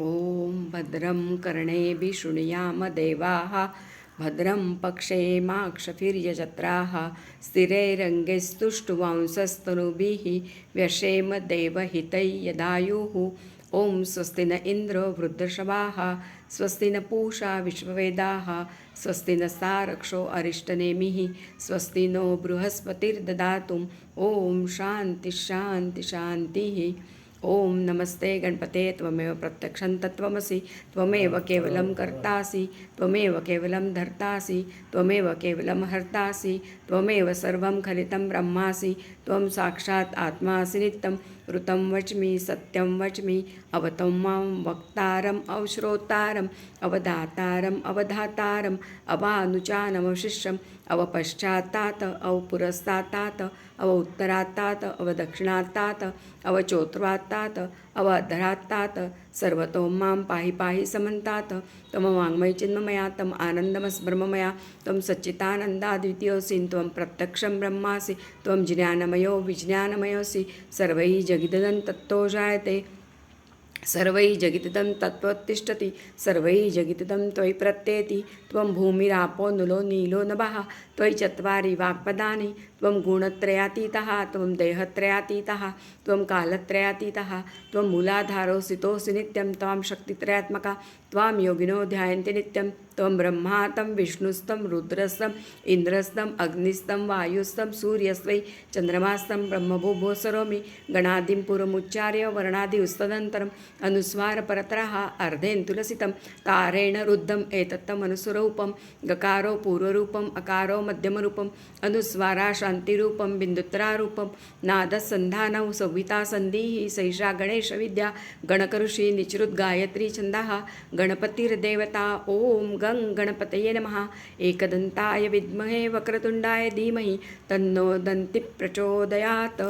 ॐ भद्रं कर्णेभिः शृणुयाम देवाः भद्रं पक्षेमाक्षभिर्यजत्राः स्थिरैरङ्गैस्तुष्टुवांसस्तनुभिः व्यशेम देवहितैयदायुः ॐ स्वस्ति न इन्द्रो वृद्धशवाः स्वस्ति न पूषा विश्ववेदाः स्वस्ति न सारक्षो अरिष्टनेमिः स्वस्ति नो बृहस्पतिर्ददातु ॐ शान्तिशान्तिशान्तिः ॐ नमस्ते गणपते, त्वमेव प्रत्यक्ष तत्त्वमसि, त्वमेव केवलं कर्तासि, त्वमेव केवलं धर्तासि, त्वमेव केवलं हर्तासि, त्वमेव सर्वं खलितं ब्रह्मासि, त्वं साक्षात् आत्मासि नित्यं ऋतं वच्मि सत्यं वच्मि अवतं मां वक्तारम् अवश्रोतारम् अवधातारम् अवधातारम् अवानुचानवशिष्यम् अवपश्चात्तात् अवपुरस्तात् अव उत्तरात्तात् अवदक्षिणात्तात् अवचोत्वात्तात् अवधरात्तात् सर्वतो माँ पाहि पाहि समन्तात्। वाङ्मय चिन्मया तम् आनन्दमस्ब्रह्ममया, त्वं सच्चितानन्दाद्वितीयोऽसि त्वं प्रत्यक्षं ब्रह्मासि, त्वं ज्ञानमयो विज्ञानमयोऽसि। सर्वैः जगिदं तत्तो जायते सर्वैः जगितदं तत्त्वोत्तिष्ठति, सर्वैः जगितदं त्वयि प्रत्येति भूमिरापो नुलो नीलो नभः, त्वयि चत्वारि वाक्पदानि, त्वं गुणत्रयातीतः, त्वं देहत्रयातीतः, त्वं कालत्रयातीतः, त्वं मूलाधारोऽसितोऽसि शक्तित्रयात्मका, त्वां योगिनो ध्यायन्ति नित्यं, त्वं ब्रह्मा, तं विष्णुस्तं, रुद्रस्तं, इन्द्रस्तं, अग्निस्तं, वायुस्तं सूर्यस्वै चन्द्रमास्तं, ब्रह्मभूभो सरोमि, गणादिं पुरमुच्चार्य, वर्णादि अनुस्वार अनुस्वारपरतरः अर्धेन तुलसितं तारेण रुद्धम् एतत्तमनुसुरूपं गकारो पूर्वरूपम् अकारो मध्यमरूपम् अनुस्वारा शान्तिरूपं बिन्दुत्रारूपं नादसन्धानौ संहिता सन्धिः सैषा गणेशविद्या गणकऋषि निचृद्गायत्री छन्दः गणपतिर्देवता ॐ गं गणपतये नमः। एकदन्ताय विद्महे वक्रतुण्डाय धीमहि तन्नो दन्ति प्रचोदयात्